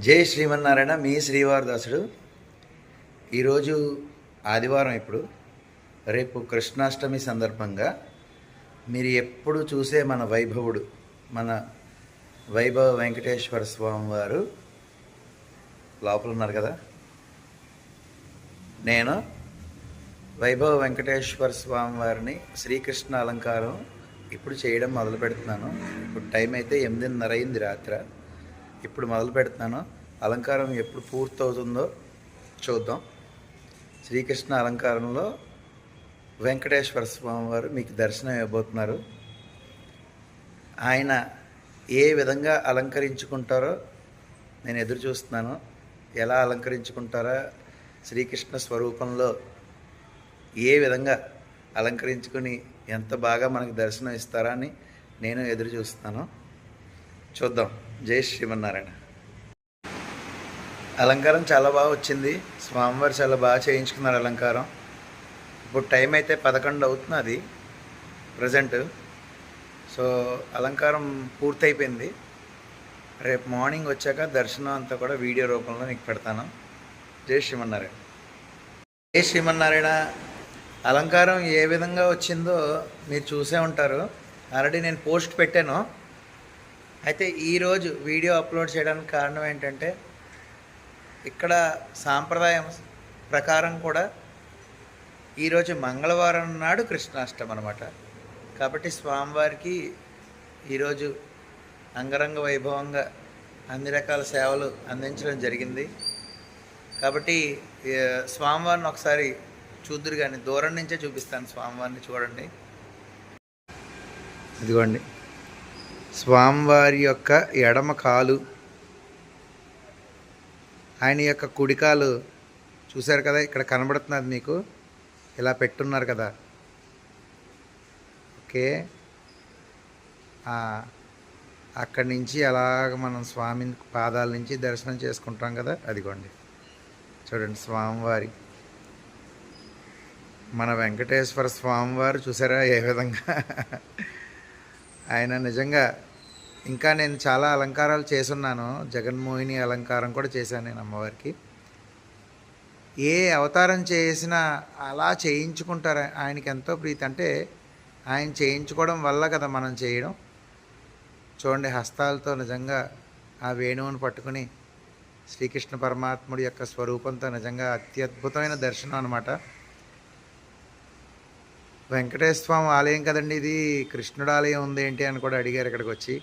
జై శ్రీమన్నారాయణ మీ శ్రీవారదాసుడు. ఈరోజు ఆదివారం ఇప్పుడు రేపు కృష్ణాష్టమి సందర్భంగా మీరు ఎప్పుడు చూసే మన వైభవుడు మన వైభవ వెంకటేశ్వర స్వామి వారు లోపల ఉన్నారు కదా? నేను వైభవ వెంకటేశ్వర స్వామి వారిని శ్రీకృష్ణ అలంకారం ఇప్పుడు చేయడం మొదలు పెడుతున్నాను. ఇప్పుడు టైం అయితే ఎనిమిదిన్నర అయింది రాత్రి. ఇప్పుడు మొదలు పెడుతున్నాను అలంకారం ఎప్పుడు పూర్తవుతుందో చూద్దాం. శ్రీకృష్ణ అలంకారంలో వెంకటేశ్వర స్వామి వారు మీకు దర్శనం ఇవ్వబోతున్నారు. ఆయన ఏ విధంగా అలంకరించుకుంటారో నేను ఎదురు చూస్తున్నాను. ఎలా అలంకరించుకుంటారా శ్రీకృష్ణ స్వరూపంలో ఏ విధంగా అలంకరించుకొని ఎంత బాగా మనకు దర్శనం ఇస్తారా అని నేను ఎదురు చూస్తున్నాను. చూద్దాం. జై శ్రీమన్నారాయణ. అలంకారం చాలా బాగా వచ్చింది. స్వామివారు చాలా బాగా చేయించుకున్నారు అలంకారం. ఇప్పుడు టైం అయితే పదకొండు అవుతున్నది ప్రజెంట్. సో అలంకారం పూర్తయిపోయింది. రేపు మార్నింగ్ వచ్చాక దర్శనం అంతా కూడా వీడియో రూపంలో నీకు పెడతాను. జై శ్రీమన్నారాయణ. జై శ్రీమన్నారాయణ. అలంకారం ఏ విధంగా వచ్చిందో మీరు చూసే ఉంటారు. ఆల్రెడీ నేను పోస్ట్ పెట్టాను. అయితే ఈరోజు వీడియో అప్లోడ్ చేయడానికి కారణం ఏంటంటే ఇక్కడ సాంప్రదాయం ప్రకారం కూడా ఈరోజు మంగళవారం నాడు కృష్ణాష్టమి అనమాట కాబట్టి స్వామివారికి ఈరోజు అంగరంగ వైభవంగా అన్ని రకాల సేవలు అందించడం జరిగింది. కాబట్టి స్వామివారిని ఒకసారి చూద్దురు కానీ దూరం నుంచే చూపిస్తాను స్వామివారిని చూడండి. ఇదిగోండి. స్వామివారి యొక్క ఎడమ కాలు ఆయన యొక్క కుడికాలు చూశారు కదా ఇక్కడ కనబడుతున్నది మీకు ఇలా పెట్టున్నారు కదా. ఓకే. అక్కడి నుంచి అలాగ మనం స్వామి పాదాల నుంచి దర్శనం చేసుకుంటాం కదా అదిగోండి. చూడండి స్వామివారి. మన వెంకటేశ్వర స్వామివారు చూసారా ఏ విధంగా? ఆయన నిజంగా ఇంకా నేను చాలా అలంకారాలు చేసున్నాను జగన్మోహిని అలంకారం కూడా చేశాను నేను అమ్మవారికి. ఏ అవతారం చేసినా అలా చేయించుకుంటారు. ఆయనకి ఎంతో ప్రీతి. అంటే ఆయన చేయించుకోవడం వల్ల కదా మనం చేయడం. చూడండి హస్తాలతో నిజంగా ఆ వేణువును పట్టుకుని శ్రీకృష్ణ పరమాత్ముడి యొక్క స్వరూపంతో నిజంగా అత్యద్భుతమైన దర్శనం అనమాట వెంకటేశ్వర స్వామి ఆలయం కదండి ఇది. కృష్ణుడు ఆలయం ఉంది ఏంటి అని కూడా అడిగారు ఇక్కడికి వచ్చి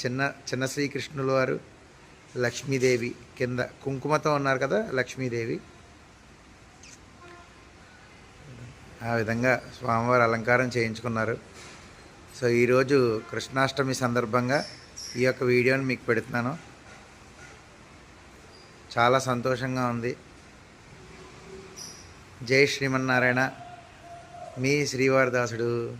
చిన్న చిన్న శ్రీకృష్ణుల వారు లక్ష్మీదేవి కింద కుంకుమతో ఉన్నారు కదా లక్ష్మీదేవి. ఆ విధంగా స్వామివారు అలంకారం చేయించుకున్నారు. సో ఈరోజు కృష్ణాష్టమి సందర్భంగా ఈ యొక్క వీడియోని మీకు పెడుతున్నాను. చాలా సంతోషంగా ఉంది. జై శ్రీమన్నారాయణ. మీ శ్రీవారదాసుడు.